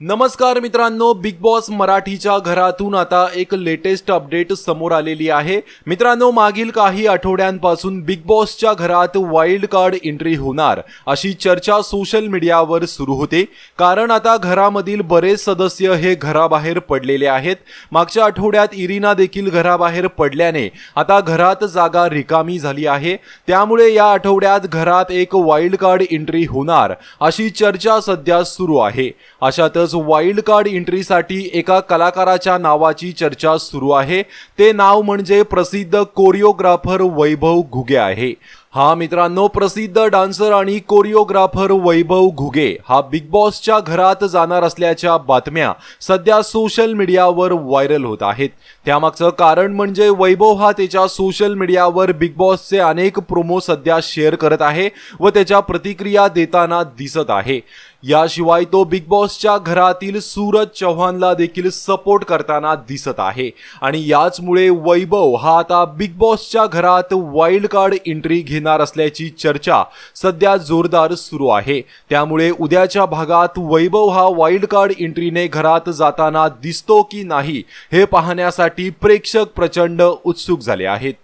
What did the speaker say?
नमस्कार मित्रांनो big boss मराठीच्या घरातून आता एक लेटेस्ट अपडेट समोर आलेली आहे. मित्रांनो मागील काही आठवड्यांपासून बिग बॉसच्या घरात वाईल्ड कार्ड एंट्री होणार अशी चर्चा सोशल मीडियावर सुरू होते. कारण आता घरामधील बरेच सदस्य हे घराबाहेर पडलेले आहेत. मागच्या आठवड्यात इरिना देखील घराबाहेर पडल्याने आता घरात जागा रिकामी झाली आहे. त्यामुळे या आठवड्यात घरात एक वाईल्ड कार्ड एंट्री होणार अशी चर्चा सध्या सुरू आहे. अशातच वाईल्ड कार्ड एंट्रीसाठी एका कलाकाराच्या नावाची चर्चा सुरू आहे. ते नाव म्हणजे प्रसिद्ध कोरिओग्राफर वैभव घुगे आहे. हा मित्रांनो प्रसिद्ध डान्सर आणि कोरिओग्राफर वैभव घुगे हा बिग बॉसच्या घरात जाणार असल्याच्या बातम्या सध्या सोशल मीडियावर व्हायरल होत आहेत. त्यामागचं कारण म्हणजे वैभव हा त्याच्या सोशल मीडियावर बिग बॉसचे अनेक प्रोमो सध्या शेअर करत आहे व त्याच्या प्रतिक्रिया देताना दिसत आहे. याशिवाय तो बिग बॉसच्या घरातील सूरज चव्हाणला देखील सपोर्ट करताना दिसत आहे. आणि याचमुळे वैभव हा आता बिग बॉसच्या घरात वाईल्ड कार्ड एंट्री घेणार असल्याची चर्चा सध्या जोरदार सुरू आहे. त्यामुळे उद्याच्या भागात वैभव हा वाईल्ड कार्ड एंट्रीने घरात जाताना दिसतो की नाही हे पाहण्यासाठी प्रेक्षक प्रचंड उत्सुक झाले आहेत.